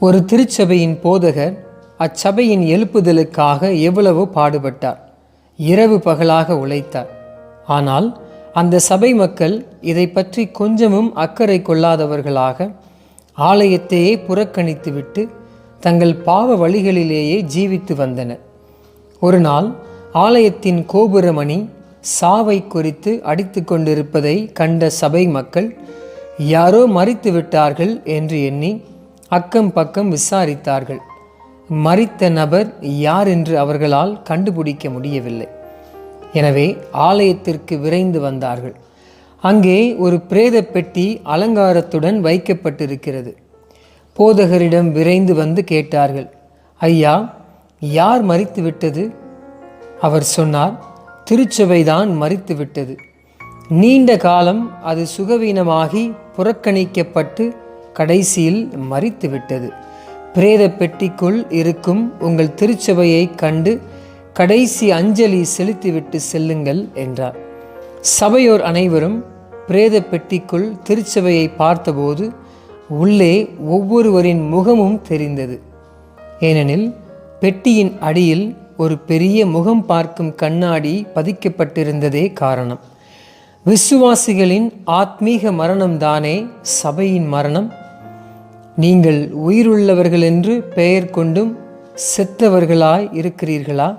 ஒரு திருச்சபையின் போதகர் அச்சபையின் எழுப்புதலுக்காக எவ்வளவோ பாடுபட்டார். இரவு பகலாக உழைத்தார். ஆனால் அந்த சபை மக்கள் இதை பற்றி கொஞ்சமும் அக்கறை கொள்ளாதவர்களாக ஆலயத்தையே புறக்கணித்துவிட்டு தங்கள் பாவ வழிகளிலேயே ஜீவித்து வந்தனர். ஒரு நாள் ஆலயத்தின் கோபுரமணி சாவை குறித்து அடித்து கொண்டிருப்பதை கண்ட சபை மக்கள் யாரோ மறித்து விட்டார்கள் என்று எண்ணி அக்கம் பக்கம் விசாரித்தார்கள். மறித்த நபர் யார் என்று அவர்களால் கண்டுபிடிக்க முடியவில்லை. எனவே ஆலயத்திற்கு விரைந்து வந்தார்கள். அங்கே ஒரு பிரேத பெட்டி அலங்காரத்துடன் வைக்கப்பட்டிருக்கிறது. போதகரிடம் விரைந்து வந்து கேட்டார்கள் ஐயா யார் மறித்து விட்டது? அவர் சொன்னார் திருச்சபைதான் மறித்து விட்டது. நீண்ட காலம் அது சுகவீனமாகி புறக்கணிக்கப்பட்டு கடைசியில் மறித்துவிட்டது. பிரேத பெட்டிக்குள் இருக்கும் உங்கள் திருச்சபையை கண்டு கடைசி அஞ்சலி செலுத்திவிட்டு செல்லுங்கள் என்றார். சபையோர் அனைவரும் பிரேத பெட்டிக்குள் திருச்சபையை பார்த்தபோது உள்ளே ஒவ்வொருவரின் முகமும் தெரிந்தது. ஏனெனில் பெட்டியின் அடியில் ஒரு பெரிய முகம் பார்க்கும் கண்ணாடி பதிக்கப்பட்டிருந்ததே காரணம். விசுவாசிகளின் ஆத்மீக மரணம்தானே சபையின் மரணம்? நீங்கள் உயிருள்ளவர்கள் என்று பெயர் கொண்டும் செத்தவர்களாய் இருக்கிறீர்களா?